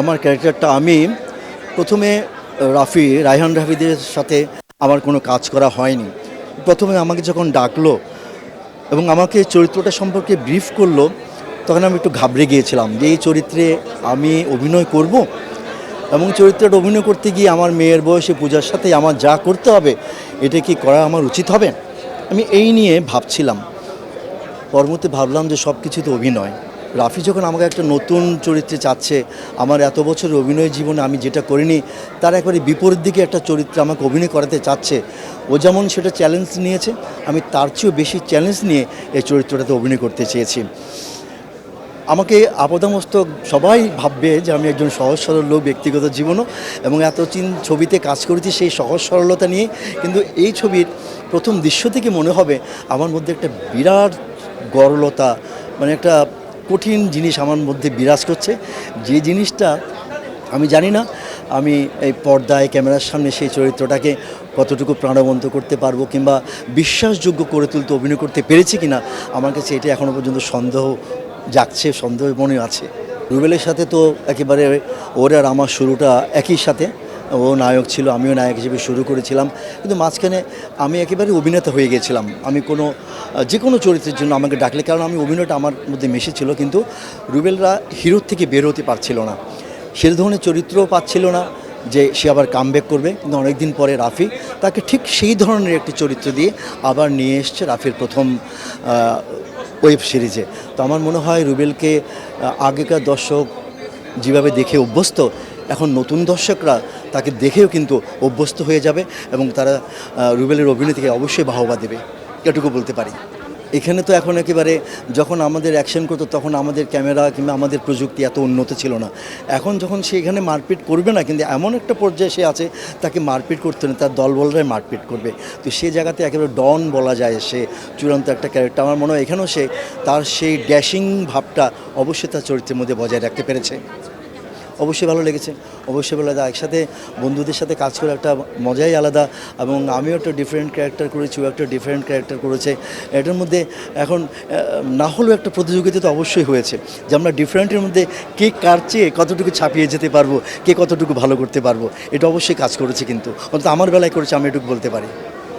আমার ক্যারেক্টারটা আমি। প্রথমে রাফি, রায়হান রাফিদের সাথে আমার কোনো কাজ করা হয়নি। প্রথমে আমাকে যখন ডাকলো এবং আমাকে চরিত্রটা সম্পর্কে ব্রিফ করল, তখন আমি একটু ঘাবড়ে গিয়েছিলাম যে এই চরিত্রে আমি অভিনয় করব? এবং চরিত্রটা অভিনয় করতে গিয়ে আমার মেয়ের বয়সে পূজার সাথে আমার যা করতে হবে, এটা কি করা আমার উচিত হবে? আমি এই নিয়ে ভাবছিলাম। পরবর্তী ভাবলাম যে সব কিছু তো অভিনয়। রাফি যখন আমাকে একটা নতুন চরিত্রে চাচ্ছে, আমার এত বছর অভিনয় জীবনে আমি যেটা করিনি, তার একবারে বিপরীত দিকে একটা চরিত্রে আমাকে অভিনয় করাতে চাচ্ছে। ও যেমন সেটা চ্যালেঞ্জ নিয়েছে, আমি তার চেয়েও বেশি চ্যালেঞ্জ নিয়ে এই চরিত্রটাতে অভিনয় করতে চেয়েছি। আমাকে আপাদমস্তক সবাই ভাববে যে আমি একজন সহজ সরল ব্যক্তিগত জীবনও, এবং এত চিন ছবিতে কাজ করেছি সেই সহজ সরলতা নিয়ে কিন্তু এই ছবির প্রথম দৃশ্য থেকে মনে হবে, আমার মধ্যে একটা বিরাট গরলতা মানে একটা কঠিন জিনিস আমার মধ্যে বিরাজ করছে। যে জিনিসটা আমি জানি না, আমি এই পর্দায়, ক্যামেরার সামনে সেই চরিত্রটাকে কতটুকু প্রাণবন্ত করতে পারব কিংবা বিশ্বাসযোগ্য করে তুলতে, অভিনয় করতে পেরেছি কিনা, আমার কাছে এটা এখনও পর্যন্ত সন্দেহ জাগছে, সন্দেহ মনে আছে। রুবেলের সাথে তো একেবারে ওর আর আমার শুরুটা একই সাথে। ও নায়ক ছিল, আমিও নায়ক হিসেবে শুরু করেছিলাম। কিন্তু মাঝখানে আমি একেবারে অভিনেতা হয়ে গেছিলাম। আমি কোনো যে কোনো চরিত্রের জন্য আমাকে ডাকলে, কারণ আমি অভিনয়টা আমার মধ্যে মিশেছিল, কিন্তু রুবেলরা হিরোর থেকে বের হতে পারছিল না। সে ধরনের চরিত্রও পাচ্ছিল না যে সে আবার কামব্যাক করবে। কিন্তু অনেকদিন পরে রাফি তাকে ঠিক সেই ধরনের একটি চরিত্র দিয়ে আবার নিয়ে এসছে রাফির প্রথম ওয়েব সিরিজে তো আমার মনে হয় রুবেলকে আগেকার দর্শক যেভাবে দেখে অভ্যস্ত এখন নতুন দর্শকরা তাকে দেখেও কিন্তু অভ্যস্ত হয়ে যাবে এবং তারা রুবেলের অভিনয় থেকে অবশ্যই বাহবা দেবে। এটুকু বলতে পারি। এখানে তো এখন একেবারে যখন আমাদের অ্যাকশন করতো তখন আমাদের ক্যামেরা কিংবা আমাদের প্রযুক্তি এত উন্নত ছিল না। এখন যখন সে এখানে মারপিট করবে না, কিন্তু এমন একটা পর্যায়ে সে আছে, তাকে মারপিট করতে না তার দলবলরাই মারপিট করবে। তো সে জায়গাতে একেবারে ডন বলা যায় সে, চূড়ান্ত একটা ক্যারেক্টার আমার মনে হয় এখানেও সে তার সেই ড্যাশিং ভাবটা অবশ্যই তার চরিত্রের মধ্যে বজায় রাখতে পেরেছে। অবশ্যই ভালো লেগেছে। অবশ্যই ভালো লাগে একসাথে বন্ধুদের সাথে কাজ করে একটা মজাই আলাদা এবং আমিও একটা ডিফারেন্ট ক্যারেক্টার করেছি, ও একটা ডিফারেন্ট ক্যারেক্টার করেছে। এটার মধ্যে এখন না হলেও একটা প্রতিযোগিতা তো অবশ্যই হয়েছে যে আমরা ডিফারেন্টের মধ্যে কে কার চেয়ে কতটুকু ছাপিয়ে যেতে পারব, কে কতটুকু ভালো করতে পারব, এটা অবশ্যই কাজ করেছে কিন্তু। অন্তত আমার বেলায় করেছে, আমি এটুকু বলতে পারি।